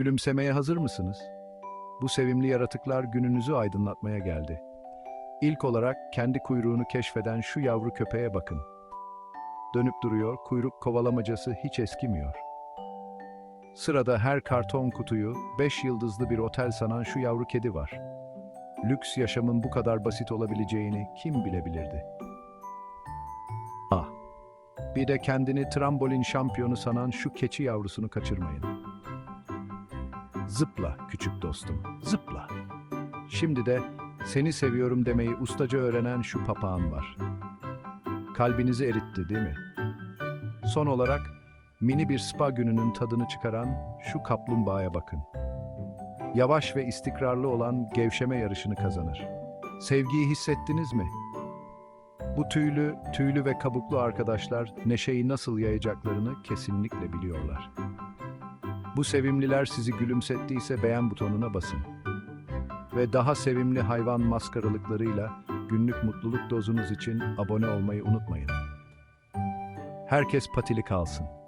Gülümsemeye hazır mısınız? Bu sevimli yaratıklar gününüzü aydınlatmaya geldi. İlk olarak kendi kuyruğunu keşfeden şu yavru köpeğe bakın. Dönüp duruyor, kuyruk kovalamacası hiç eskimiyor. Sırada her karton kutuyu beş yıldızlı bir otel sanan şu yavru kedi var. Lüks yaşamın bu kadar basit olabileceğini kim bilebilirdi? Ah, bir de kendini trambolin şampiyonu sanan şu keçi yavrusunu kaçırmayın. Zıpla küçük dostum, zıpla. Şimdi de seni seviyorum demeyi ustaca öğrenen şu papağan var. Kalbinizi eritti değil mi? Son olarak mini bir spa gününün tadını çıkaran şu kaplumbağaya bakın. Yavaş ve istikrarlı olan gevşeme yarışını kazanır. Sevgiyi hissettiniz mi? Bu tüylü, tüylü ve kabuklu arkadaşlar neşeyi nasıl yayacaklarını kesinlikle biliyorlar. Bu sevimliler sizi gülümsettiyse beğen butonuna basın. Ve daha sevimli hayvan maskaralıklarıyla günlük mutluluk dozunuz için abone olmayı unutmayın. Herkes patili kalsın.